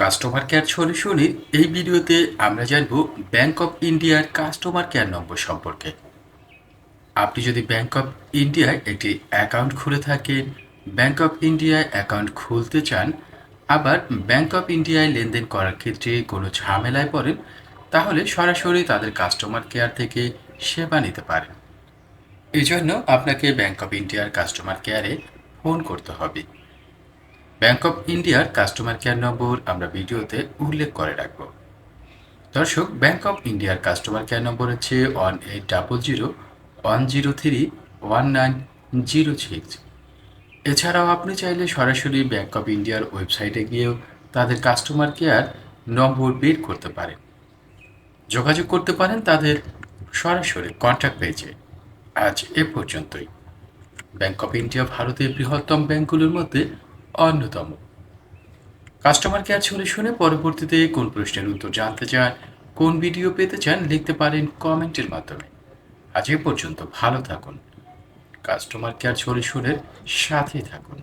Customer care সলিউশনের এই ভিডিওতে আমরা জানব ব্যাংক অফ ইন্ডিয়ার কাস্টমার কেয়ার নম্বর সম্পর্কে। আপনি যদি ব্যাংক অফ ইন্ডিয়ায় একটি অ্যাকাউন্ট খুলে থাকেন ব্যাংক অফ ইন্ডিয়ায় অ্যাকাউন্ট খুলতে চান, আবার ব্যাংক অফ ইন্ডিয়ায় লেনদেন করার ক্ষেত্রে কোনো ঝামেলায় পড়েন, তাহলে সরাসরি তাদের কাস্টমার কেয়ার থেকে সেবা নিতে পারেন। এই জন্য আপনাকে ব্যাংক অফ ইন্ডিয়ার কাস্টমার কেয়ারে ফোন করতে হবে। ব্যাংক অফ ইন্ডিয়ার কাস্টমার কেয়ার নম্বর আমরা ভিডিওতে উল্লেখ করে রাখব। দর্শক ব্যাংক অফ ইন্ডিয়ার কাস্টমার কেয়ার নম্বর হচ্ছে one eight double zero one zero three one nine zero six এছাড়াও আপনি চাইলে সরাসরি ব্যাংক অফ ইন্ডিয়ার ওয়েবসাইটে গিয়েও তাদের কাস্টমার কেয়ার নম্বর বের করতে পারেন। যোগাযোগ করতে পারেন তাদের সরাসরি কন্ট্যাক্ট পেয়েছে আজ এ পর্যন্তই। ব্যাংক অফ ইন্ডিয়া ভারতের বৃহত্তম ব্যাংকগুলোর মধ্যে অন্যতম। কাস্টমার কেয়ার সলিউশনে পরবর্তীতে কোন প্রশ্নের উত্তর জানতে চান, কোন ভিডিও পেতে চান লিখতে পারেন কমেন্টের মাধ্যমে। আজ এ পর্যন্ত ভালো থাকুন। কাস্টমার কেয়ার সলিউশনের সাথে থাকুন।